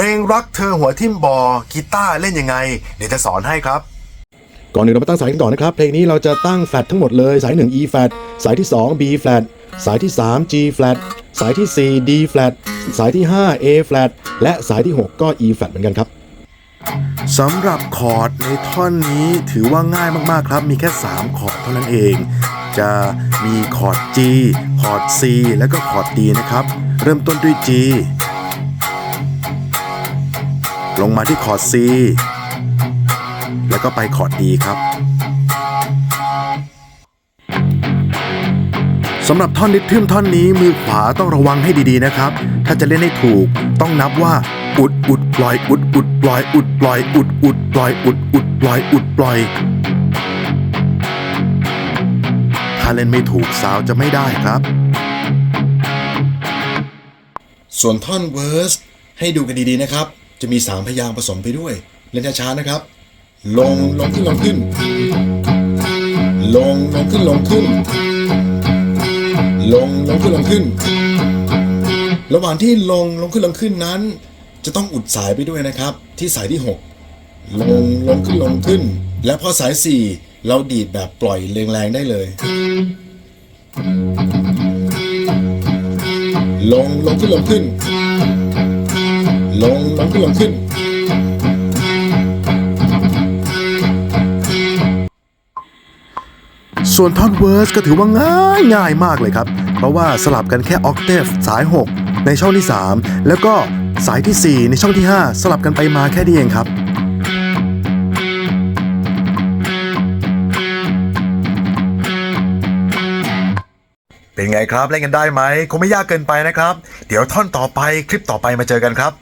เพลงรักเธอหัวทิ่มบอกีตาร์เล่นยังไง เดี๋ยวจะสอนให้ครับ ก่อนอื่นเรามาตั้งสายกันก่อนนะครับ เพลงนี้เราจะตั้งแฟลตทั้งหมดเลย สาย 1 E flat สายที่ 2 B flat สายที่ 3 G flat สายที่ 4 D flat สายที่ 5 A flat และสายที่ 6 ก็ E flat เหมือนกันครับสำหรับคอร์ดในท่อนนี้ถือว่าง่ายมากๆครับ มีแค่ 3 คอร์ดเท่านั้นเอง จะมีคอร์ด G คอร์ด C แล้วก็คอร์ด D นะครับ เริ่มต้นด้วย G ลงมาที่คอร์ด C แล้วก็ไปคอร์ด D ครับสำหรับท่อนริทึมท่อนนี้มือขวาต้องระวังให้ดีๆนะครับ ถ้าจะเล่นให้ถูกต้องนับว่า อุดอุดปล่อย อุดอุดปล่อย อุดปล่อย อุดอุดปล่อย อุดอุดปล่อย อุดปล่อย ถ้าเล่นไม่ถูกซาวจะไม่ได้ครับ ส่วนท่อนเวอร์สให้ดูกันดีๆนะครับ จะมี 3 พยางค์ผสมไปด้วย เล่นช้าๆนะครับ ลงลงขึ้นลงขึ้น ลงลงขึ้นลงขึ้น ลงลงขึ้นลงขึ้น ระหว่างที่ลงลงขึ้นลงขึ้นนั้น จะต้องอุดสายไปด้วยนะครับ ที่สายที่ 6 ลงลงขึ้นลงขึ้น และพอสาย 4 เราดีดแบบปล่อยแรงๆได้เลยลงลงขึ้นลงขึ้น ลงลงขึ้นลงขึ้น ส่วนท่อนเวิร์สก็ถือว่าง่ายง่ายมากเลยครับ เพราะว่าสลับกันแค่ออกเทฟสาย 6 ในช่องที่ 3 แล้วก็สายที่ 4 ในช่องที่ 5 สลับกันไปมาแค่นี้เองครับเป็นไงครับ เล่นกันได้ไหมคงไม่ยากเกินไปนะครับ เดี๋ยวท่อนต่อไปคลิปต่อไปมาเจอกันครับ